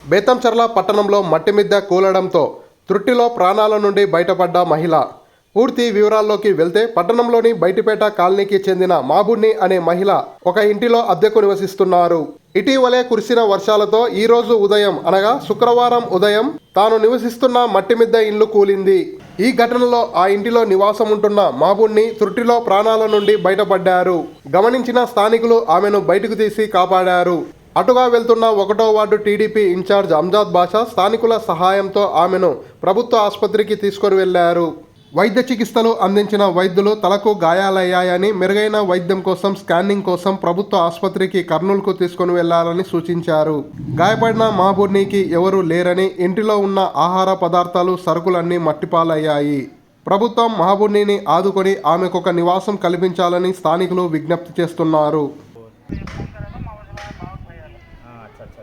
బేతంచర్ల పట్టణంలో మట్టి మిద్దె కూలడంతో త్రుట్టిలో ప్రాణాల నుండి బయటపడ్డ మహిళ. పూర్తి వివరాల్లోకి వెళ్తే పట్టణంలోని బయటిపేట కాలనీకి చెందిన మాబుణ్ణి అనే మహిళ ఒక ఇంటిలో అద్దెకు నివసిస్తున్నారు. ఇటీవలే కురిసిన వర్షాలతో ఈ రోజు ఉదయం అనగా శుక్రవారం ఉదయం తాను నివసిస్తున్న మట్టి మిద్దె ఇల్లు కూలింది. ఈ ఘటనలో ఆ ఇంటిలో నివాసం ఉంటున్న మాబుణ్ణి త్రుటిలో ప్రాణాల నుండి బయటపడ్డారు. గమనించిన స్థానికులు ఆమెను బయటకు తీసి కాపాడారు. అటుగా వెళ్తున్న ఒకటో ward TDP incharge Amjad Basha స్థానికుల సహాయంతో ఆమెను ప్రభుత్వ ఆసుపత్రికి తీసుకొని వెళ్ళారు వైద్య చికిత్సలు అందించిన వైద్యులు తలకు గాయాలయ్యాయని మెరుగైన వైద్యం కోసం స్కానింగ్ కోసం ప్రభుత్వ ఆసుపత్రికి కర్నూలుకు తీసుకొని వెళ్ళాలని సూచించారు. గాయపడిన మహబూర్నీకి ఎవరూ లేరని ఇంటిలో ఉన్న ఆహార పదార్థాలు సరుకులన్నీ మట్టిపాలయ్యాయి. ప్రభుత్వం మహబూర్నీని ఆదుకొని ఆమెకొక నివాసం కల్పించాలని స్థానికులు విజ్ఞప్తి చేస్తున్నారు. Sẽ